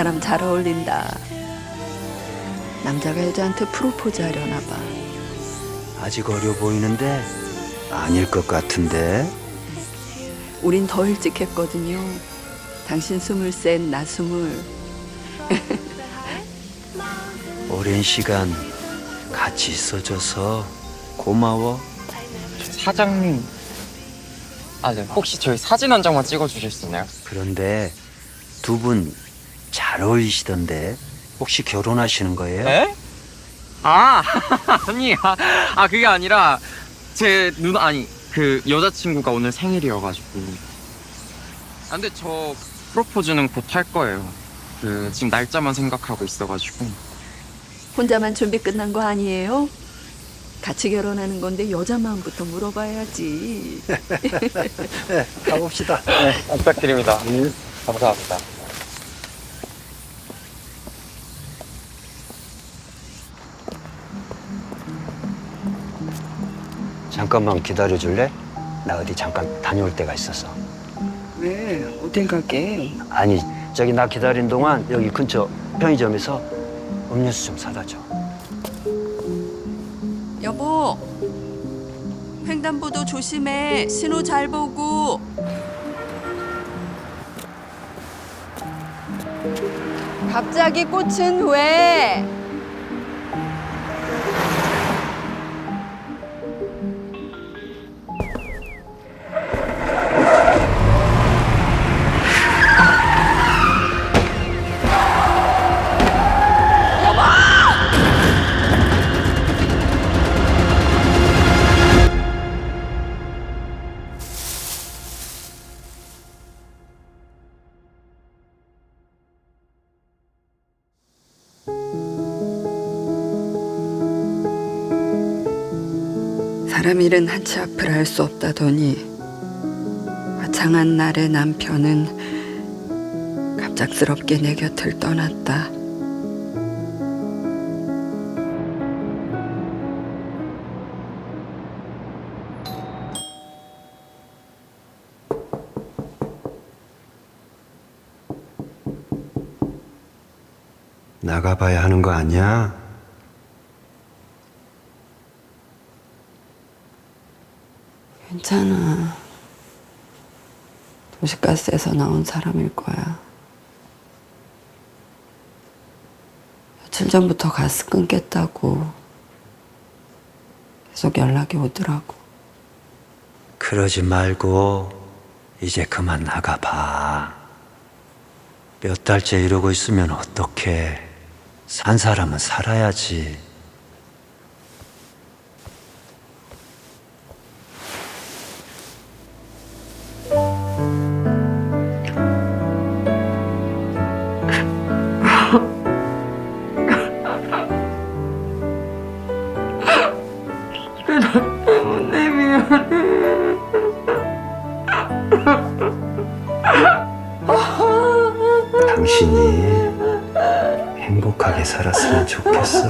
사람 잘 어울린다. 남자가 여자한테 프로포즈 하려나 봐. 아직 어려 보이는데 아닐 것 같은데 우린 더 일찍 했거든요. 당신 스물셋, 나 스물. 오랜 시간 같이 있어줘서 고마워. 사장님. 아, 네. 혹시 저희 사진 한 장만 찍어 주실 수 있나요? 그런데 두 분 잘 어울리시던데 혹시 결혼하시는 거예요? 에? 아, 아니, 아, 아, 그게 아니라 제 누나 아니 그 여자친구가 오늘 생일이어가지고. 아, 근데 저 프로포즈는 곧 할 거예요. 그 지금 날짜만 생각하고 있어가지고. 혼자만 준비 끝난 거 아니에요? 같이 결혼하는 건데 여자 마음부터 물어봐야지. 가봅시다. 부탁드립니다. 감사합니다. 잠깐만 기다려 줄래? 나 어디 잠깐 다녀올 때가 있어서. 왜? 어딜 가게? 아니 저기 나 기다린 동안 여기 근처 편의점에서 음료수 좀 사다 줘. 여보, 횡단보도 조심해. 신호 잘 보고. 갑자기 꽃은 왜? 사람 일은 한치 앞을 알 수 없다더니 화창한 날의 남편은 갑작스럽게 내 곁을 떠났다. 나가봐야 하는 거 아니야? 괜찮아. 도시가스에서 나온 사람일 거야. 며칠 전부터 가스 끊겠다고 계속 연락이 오더라고. 그러지 말고 이제 그만 나가 봐. 몇 달째 이러고 있으면 어떡해. 산 사람은 살아야지. 당신이 행복하게 살았으면 좋겠어.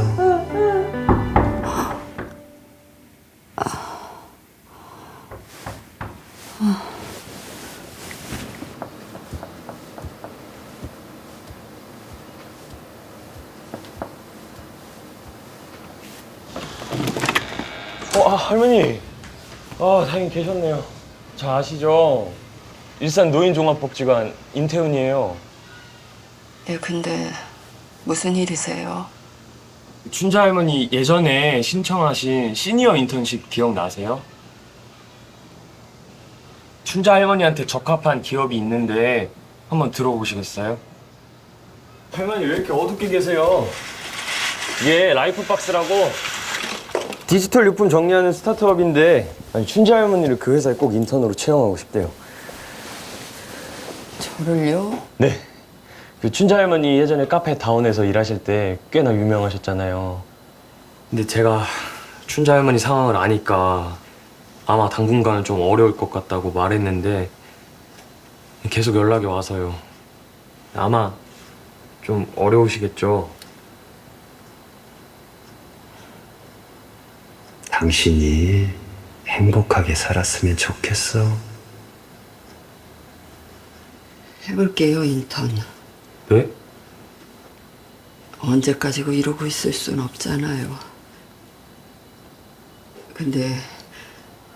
어, 아, 할머니. 아, 다행히 계셨네요. 저 아시죠? 일산 노인종합복지관 임태훈이에요. 예, 근데 무슨 일이세요? 춘자 할머니 예전에 신청하신 시니어 인턴십 기억나세요? 춘자 할머니한테 적합한 기업이 있는데 한번 들어보시겠어요? 할머니 왜 이렇게 어둡게 계세요? 이게 라이프박스라고 디지털 유품 정리하는 스타트업인데 아니, 춘자 할머니를 그 회사에 꼭 인턴으로 채용하고 싶대요. 저를요? 네. 그 춘자 할머니 예전에 카페 다운에서 일하실 때 꽤나 유명하셨잖아요. 근데 제가 춘자 할머니 상황을 아니까 아마 당분간은 좀 어려울 것 같다고 말했는데 계속 연락이 와서요. 아마 좀 어려우시겠죠. 당신이 행복하게 살았으면 좋겠어. 해볼게요, 인턴. 네? 언제까지고 이러고 있을 순 없잖아요. 근데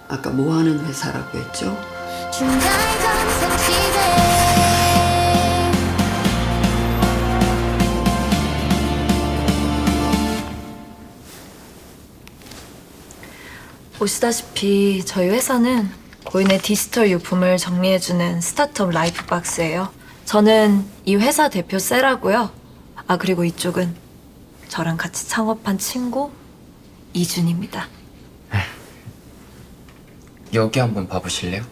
아까 뭐 하는 회사라고 했죠? 보시다시피 저희 회사는 고인의 디지털 유품을 정리해주는 스타트업 라이프 박스예요. 저는 이 회사 대표 세라고요. 아 그리고 이쪽은 저랑 같이 창업한 친구 이준입니다. 여기 한번 봐보실래요?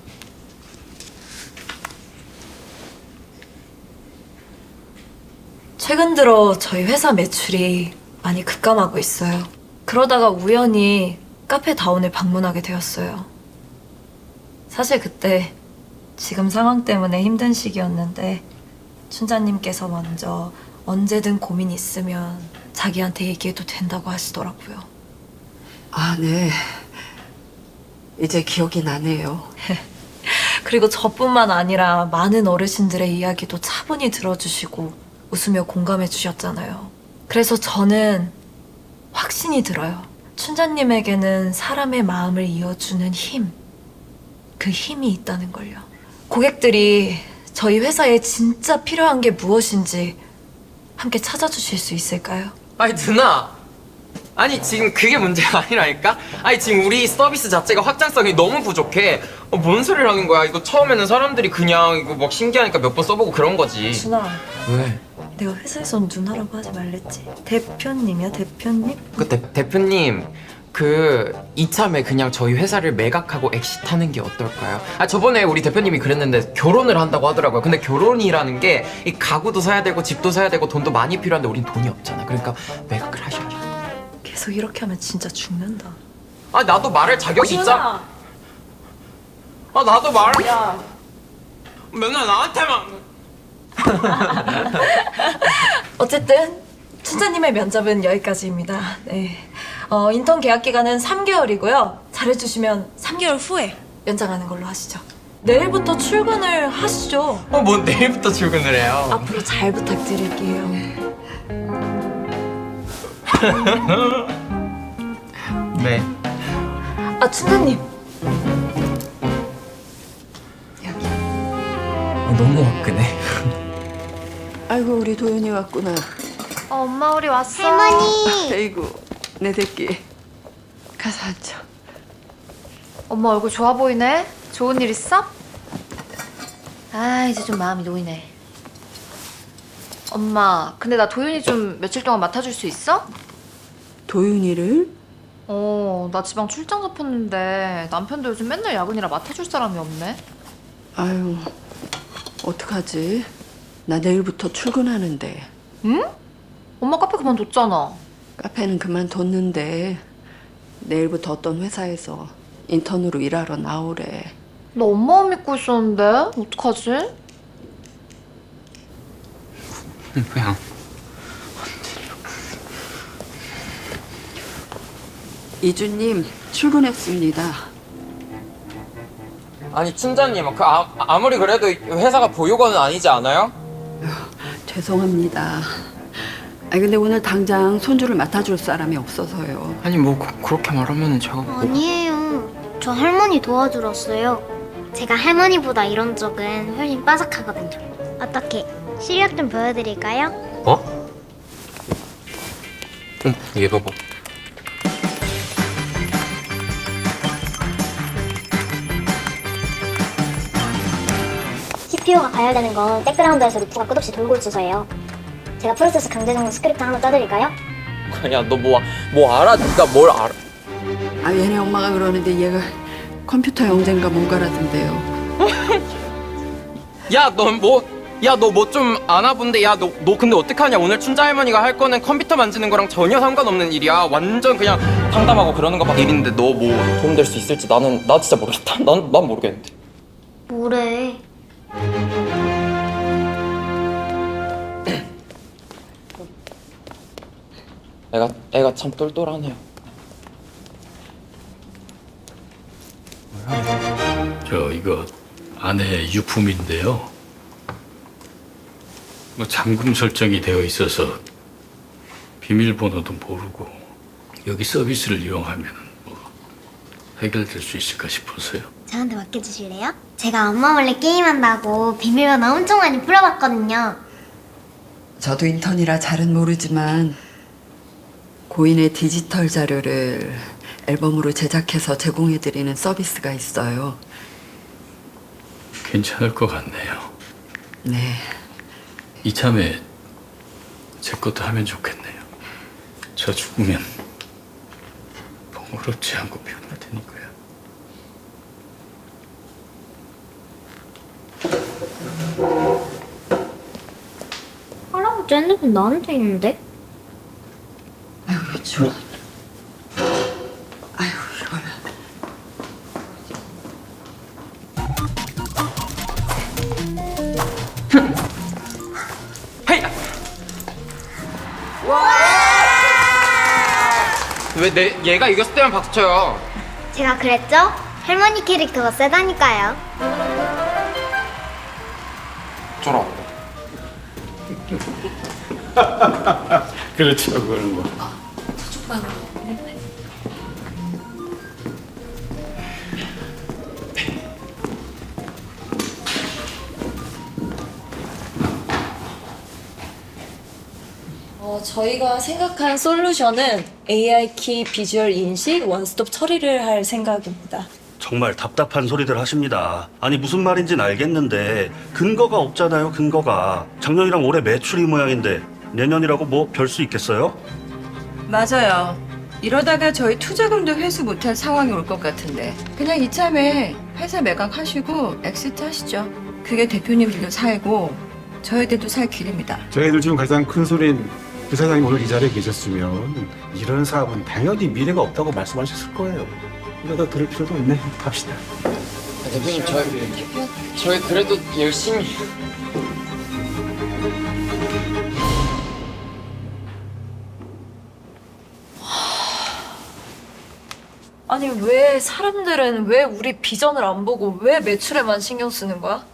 최근 들어 저희 회사 매출이 많이 급감하고 있어요. 그러다가 우연히 카페 다운을 방문하게 되었어요. 사실 그때 지금 상황 때문에 힘든 시기였는데 춘자님께서 먼저 언제든 고민 있으면 자기한테 얘기해도 된다고 하시더라고요. 아, 네. 이제 기억이 나네요. 그리고 저뿐만 아니라 많은 어르신들의 이야기도 차분히 들어주시고 웃으며 공감해 주셨잖아요. 그래서 저는 확신이 들어요. 춘자님에게는 사람의 마음을 이어주는 힘, 그 힘이 있다는 걸요. 고객들이 저희 회사에 진짜 필요한 게 무엇인지 함께 찾아주실 수 있을까요? 아니 누나 아니 지금 그게 문제가 아니라니까 아니 지금 우리 서비스 자체가 확장성이 너무 부족해 어, 뭔 소리를 하는 거야 이거 처음에는 사람들이 그냥 이거 막 신기하니까 몇 번 써보고 그런 거지 준아, 왜? 내가 회사에선 누나라고 하지 말랬지. 대표님이야, 대표님? 그 대, 대표님 그 이참에 그냥 저희 회사를 매각하고 엑시트하는 게 어떨까요? 아 저번에 우리 대표님이 그랬는데 결혼을 한다고 하더라고요 근데 결혼이라는 게 이 가구도 사야 되고 집도 사야 되고 돈도 많이 필요한데 우린 돈이 없잖아 그러니까 매각을 하셔야죠 계속 이렇게 하면 진짜 죽는다. 아 나도 말할 자격이 있잖아 아 나도 말을 야. 맨날 나한테만 어쨌든 춘자님의 면접은 여기까지입니다. 네. 어, 인턴 계약 기간은 3개월이고요. 잘해주시면 3개월 후에 연장하는 걸로 하시죠. 내일부터 출근을 하시죠. 어, 뭐 내일부터 출근을 해요. 앞으로 잘 부탁드릴게요. 네. 아, 춘자님. 너무 화끈해. 아이고, 우리 도윤이 왔구나. 어, 엄마 우리 왔어 할머니 아이고, 내 새끼. 가서 앉아. 엄마 얼굴 좋아 보이네 좋은 일 있어? 아 이제 좀 마음이 놓이네 엄마 근데 나 도윤이 좀 며칠 동안 맡아줄 수 있어? 도윤이를? 어, 나 지방 출장 잡혔는데 남편도 요즘 맨날 야근이라 맡아줄 사람이 없네. 아유, 어떡하지? 나 내일부터 출근하는데. 응? 엄마 카페 그만뒀잖아. 카페는 그만뒀는데 내일부터 어떤 회사에서 인턴으로 일하러 나오래. 나 엄마만 믿고 있었는데 어떡하지? 그냥. 이주님 출근했습니다. 아니 춘자님, 그 아, 아무리 그래도 회사가 보육원은 아니지 않아요? 죄송합니다. 아 근데 오늘 당장 손주를 맡아줄 사람이 없어서요. 아니 뭐 그, 렇게 말하면 제가 뭐... 아니에요. 저 할머니 도와주러 왔어요. 제가 할머니보다 이런 쪽은 훨씬 빠삭하거든요. 어떻게 실력 좀 보여드릴까요? 어? 응, 얘 봐봐. CPU가 가열되는 건 백그라운드에서 루프가 끝없이 돌고 있어서예요. 제가 프로세스 강제 정리 스크립트 하나 짜드릴까요? 야, 너 뭐 뭐 알아? 네가 뭘 알아? 아 얘네 엄마가 그러는데 얘가 컴퓨터 영재인가 뭔가라던데요. 야, 너 뭐? 야, 너 뭐 좀 아나 본데. 야, 너 너 근데 어떡하냐? 오늘 춘자 할머니가 할 거는 컴퓨터 만지는 거랑 전혀 상관없는 일이야. 완전 그냥 상담하고 그러는 거밖에 일인데 너 뭐 도움 될 수 있을지 나는 나 진짜 모르겠다. 난 난 모르겠는데. 뭐래? 애가 애가 참 똘똘하네요. 저 이거 아내 유품인데요. 뭐 잠금 설정이 되어 있어서 비밀번호도 모르고 여기 서비스를 이용하면 뭐 해결될 수 있을까 싶어서요. 저한테 맡겨주실래요? 제가 엄마 몰래 게임한다고 비밀번호 엄청 많이 풀어봤거든요. 저도 인턴이라 잘은 모르지만 고인의 디지털 자료를 앨범으로 제작해서 제공해드리는 서비스가 있어요. 괜찮을 것 같네요. 네. 이참에 제 것도 하면 좋겠네요. 저 죽으면 번거롭지 않고 편할 테니까요. 할아버지 핸드폰 나한테 있는데? 아이고, 좋아. 아이고, 이걸. 왜내 얘가 이겼을 때만 박수 쳐요? 제가 그랬죠? 할머니 캐릭터가 세다니까요. 쫄아. 그렇죠, 그런 거. 어, 저희가 생각한 솔루션은 AI 키 비주얼 인식 원스톱 처리를 할 생각입니다. 정말 답답한 소리들 하십니다. 아니 무슨 말인지는 알겠는데 근거가 없잖아요. 근거가 작년이랑 올해 매출이 모양인데 내년이라고 뭐 별 수 있겠어요? 맞아요. 이러다가 저희 투자금도 회수 못할 상황이 올 것 같은데 그냥 이참에 회사 매각하시고 엑시트 하시죠. 그게 대표님들도 살고 저희들도 살 길입니다. 저희들 중 가장 큰 소린 그 사장님 오늘 이 자리에 계셨으면 이런 사업은 당연히 미래가 없다고 말씀하셨을 거예요. 더 들을 필요도 없네. 갑시다. 대표님 저희 저희 그래도 열심히. 아니 왜 사람들은 왜 우리 비전을 안 보고 왜 매출에만 신경 쓰는 거야?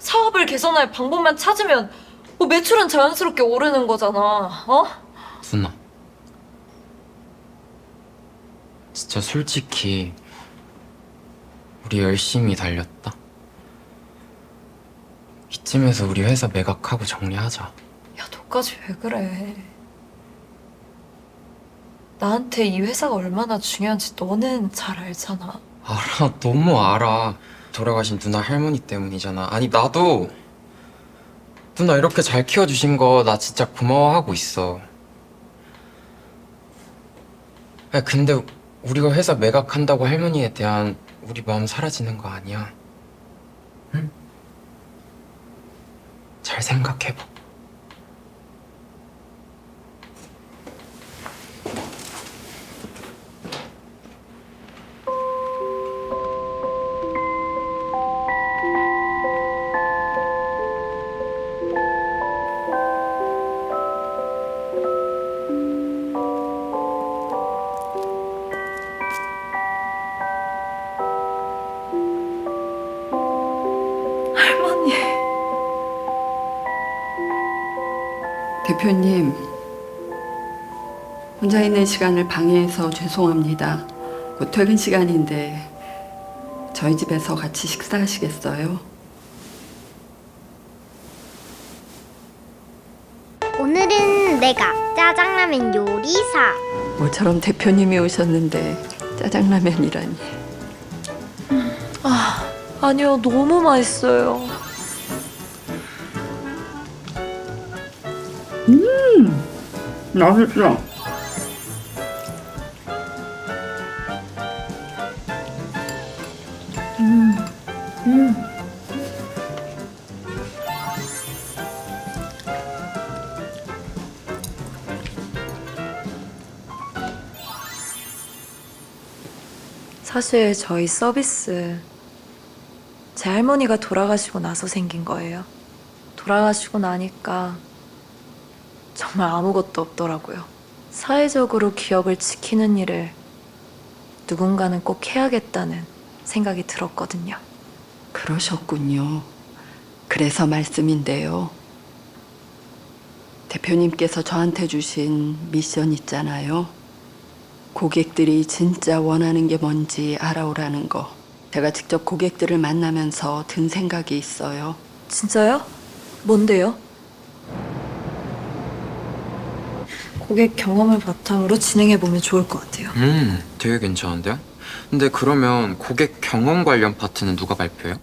사업을 개선할 방법만 찾으면 뭐 매출은 자연스럽게 오르는 거잖아. 어? 누나. 진짜 솔직히 우리 열심히 달렸다. 이쯤에서 우리 회사 매각하고 정리하자. 야 너까지 왜 그래? 나한테 이 회사가 얼마나 중요한지 너는 잘 알잖아. 알아, 너무 알아. 돌아가신 누나 할머니 때문이잖아. 아니 나도 누나 이렇게 잘 키워주신 거 나 진짜 고마워하고 있어. 아 근데 우리가 회사 매각한다고 할머니에 대한 우리 마음 사라지는 거 아니야? 응? 잘 생각해봐. 할 있는 시간을 방해해서 죄송합니다. 곧 퇴근 시간인데 저희 집에서 같이 식사하시겠어요? 오늘은 내가 짜장라면 요리사. 모처럼 대표님이 오셨는데 짜장라면이라니. 아니요 너무 맛있어요. 맛있어. 사실 저희 서비스 제 할머니가 돌아가시고 나서 생긴 거예요. 돌아가시고 나니까 정말 아무것도 없더라고요. 사회적으로 기업을 지키는 일을 누군가는 꼭 해야겠다는 생각이 들었거든요. 그러셨군요. 그래서 말씀인데요. 대표님께서 저한테 주신 미션 있잖아요. 고객들이 진짜 원하는 게 뭔지 알아오라는 거. 제가 직접 고객들을 만나면서 든 생각이 있어요. 진짜요? 뭔데요? 고객 경험을 바탕으로 진행해 보면 좋을 것 같아요. 음, 되게 괜찮은데요? 근데 그러면 고객 경험 관련 파트는 누가 발표해요?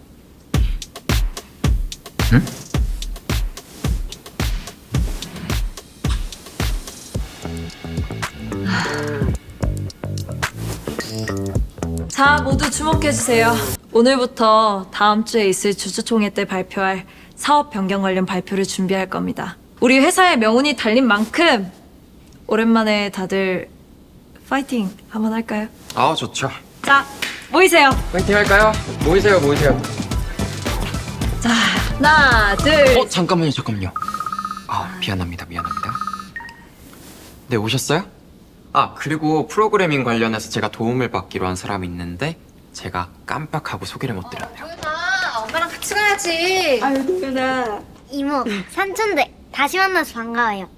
자, 모두 주목해주세요. 오늘부터 다음 주에 있을 주주총회 때 발표할 사업 변경 관련 발표를 준비할 겁니다. 우리 회사의 명운이 달린 만큼 오랜만에 다들 파이팅 한번 할까요? 아, 좋죠. 자, 모이세요. 파이팅 할까요? 모이세요, 모이세요. 자, 하나, 둘, 어, 잠깐만요, 잠깐만요. 아, 미안합니다, 미안합니다. 네, 오셨어요? 아, 그리고 프로그래밍 관련해서 제가 도움을 받기로 한 사람이 있는데 제가 깜빡하고 소개를 못 드렸네요. 도윤아, 엄마랑 같이 가야지. 아유, 도연아. 이모, 삼촌들 다시 만나서 반가워요.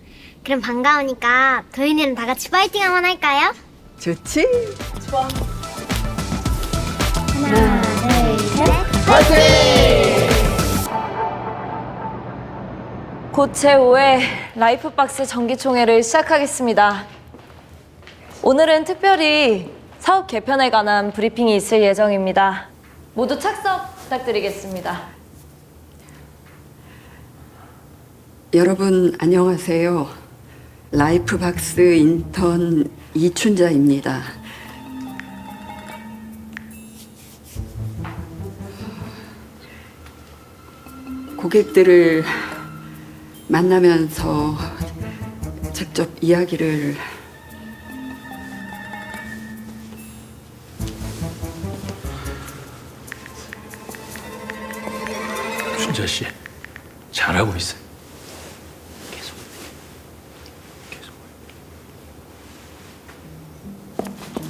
그럼 반가우니까 도윤이랑 다 같이 파이팅 한번 할까요? 좋지? 하나, 둘, 셋. 곧 제5회 라이프박스 정기총회를 시작하겠습니다. 오늘은 특별히 사업 개편에 관한 브리핑이 있을 예정입니다. 모두 착석 부탁드리겠습니다. 여러분 안녕하세요. 라이프박스 인턴 이춘자입니다. 고객들을 만나면서 직접 이야기를 하고 있어요. 계속 계속.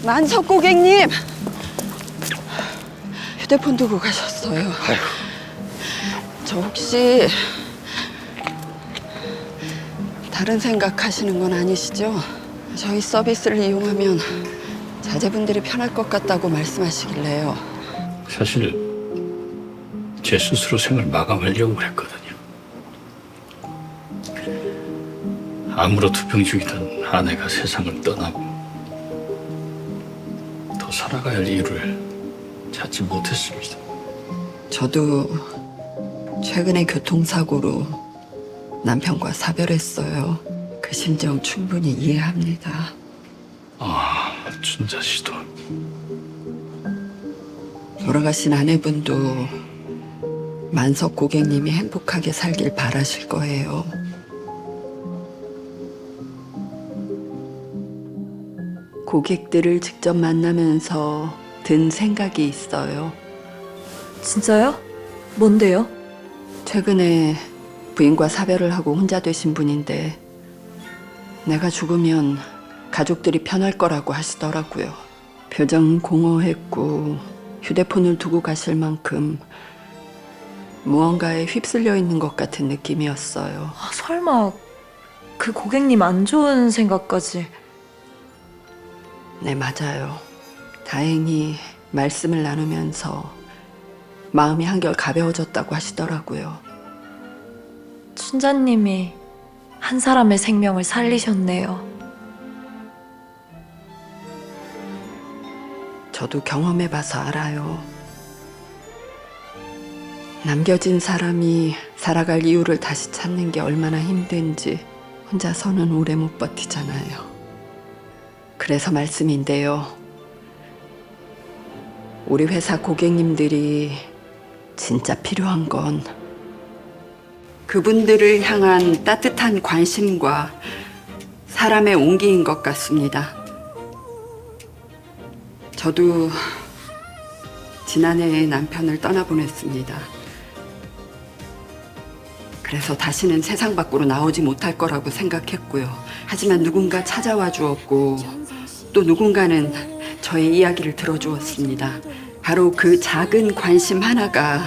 만석 고객님 휴대폰 두고 가셨어요. 저 혹시 다른 생각하시는 건 아니시죠? 저희 서비스를 이용하면 자제분들이 편할 것 같다고 말씀하시길래요. 사실 제 스스로 생을 마감하려고 했거든 요. 아무로 투병 중이던 아내가 세상을 떠나고 더 살아가야 할 이유를 찾지 못했습니다. 저도 최근에 교통사고로 남편과 사별했어요. 그 심정 충분히 이해합니다. 아, 춘자 씨도 돌아가신 아내분도 만석 고객님이 행복하게 살길 바라실 거예요. 고객들을 직접 만나면서 든 생각이 있어요. 진짜요? 뭔데요? 최근에 부인과 사별을 하고 혼자 되신 분인데 내가 죽으면 가족들이 편할 거라고 하시더라고요. 표정 공허했고 휴대폰을 두고 가실 만큼 무언가에 휩쓸려 있는 것 같은 느낌이었어요. 아, 설마 그 고객님 안 좋은 생각까지 네, 맞아요. 다행히 말씀을 나누면서 마음이 한결 가벼워졌다고 하시더라고요. 춘자님이 한 사람의 생명을 살리셨네요. 저도 경험해봐서 알아요. 남겨진 사람이 살아갈 이유를 다시 찾는 게 얼마나 힘든지 혼자서는 오래 못 버티잖아요. 그래서 말씀인데요. 우리 회사 고객님들이 진짜 필요한 건 그분들을 향한 따뜻한 관심과 사람의 온기인 것 같습니다. 저도 지난해에 남편을 떠나보냈습니다. 그래서 다시는 세상 밖으로 나오지 못할 거라고 생각했고요. 하지만 누군가 찾아와 주었고 또 누군가는 저의 이야기를 들어주었습니다. 바로 그 작은 관심 하나가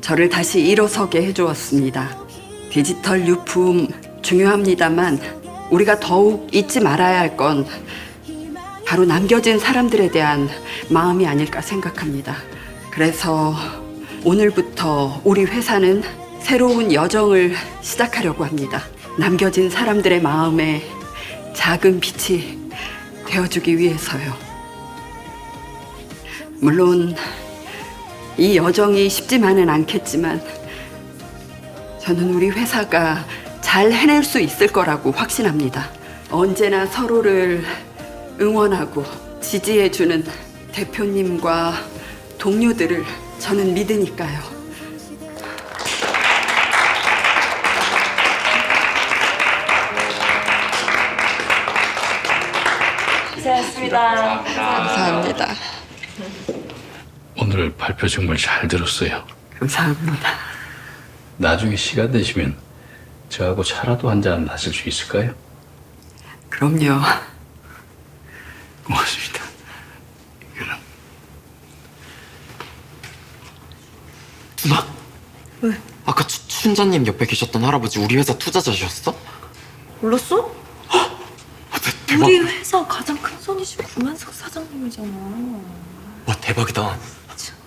저를 다시 일어서게 해주었습니다. 디지털 유품 중요합니다만 우리가 더욱 잊지 말아야 할 건 바로 남겨진 사람들에 대한 마음이 아닐까 생각합니다. 그래서 오늘부터 우리 회사는 새로운 여정을 시작하려고 합니다. 남겨진 사람들의 마음에 작은 빛이 되어주기 위해서요. 물론 이 여정이 쉽지만은 않겠지만 저는 우리 회사가 잘 해낼 수 있을 거라고 확신합니다. 언제나 서로를 응원하고 지지해주는 대표님과 동료들을 저는 믿으니까요. 고생하셨습니다. 감사합니다. 오늘 발표 정말 잘 들었어요. 감사합니다. 나중에 시간 되시면 저하고 차라도 한 잔 하실 수 있을까요? 그럼요. 고맙습니다. 그럼 누나. 왜? 아까 추, 춘자님 옆에 계셨던 할아버지 우리 회사 투자자셨어? 몰랐어? 대박. 우리 회사 가장 큰 손이신 구만석 사장님이잖아. 와 대박이다.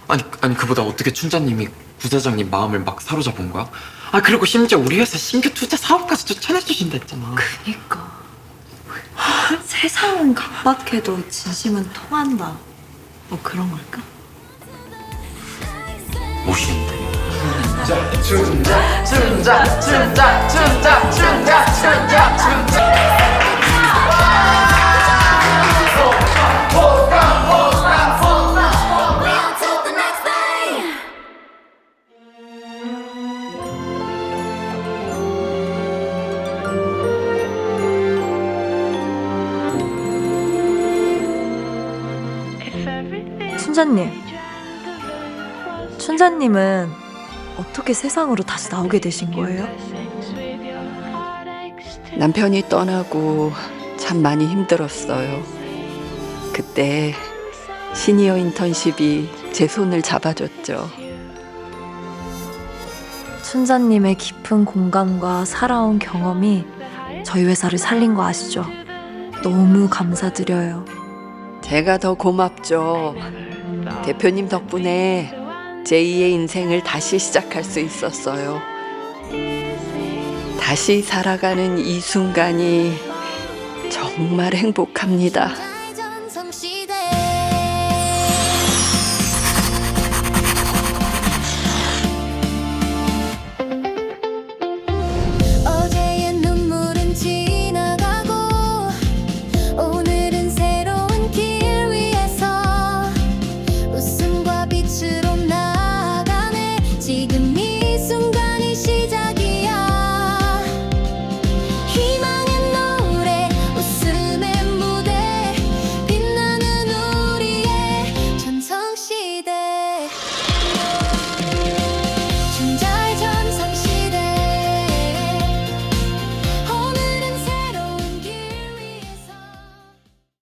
아니 아니 그보다 어떻게 춘자님이 부사장님 마음을 막 사로잡은 거야? 아 그리고 심지어 우리 회사 신규 투자 사업까지 추천해 주신다 했잖아. 그니까. 세상은 각박해도 진심은 통한다. 뭐 그런 걸까? 멋있는데. 춘자 님. 춘자님은 어떻게 세상으로 다시 나오게 되신 거예요? 남편이 떠나고 참 많이 힘들었어요. 그때 시니어 인턴십이 제 손을 잡아줬죠. 춘자님의 깊은 공감과 살아온 경험이 저희 회사를 살린 거 아시죠? 너무 감사드려요. 제가 더 고맙죠. 대표님 덕분에 제2의 인생을 다시 시작할 수 있었어요. 다시 살아가는 이 순간이 정말 행복합니다.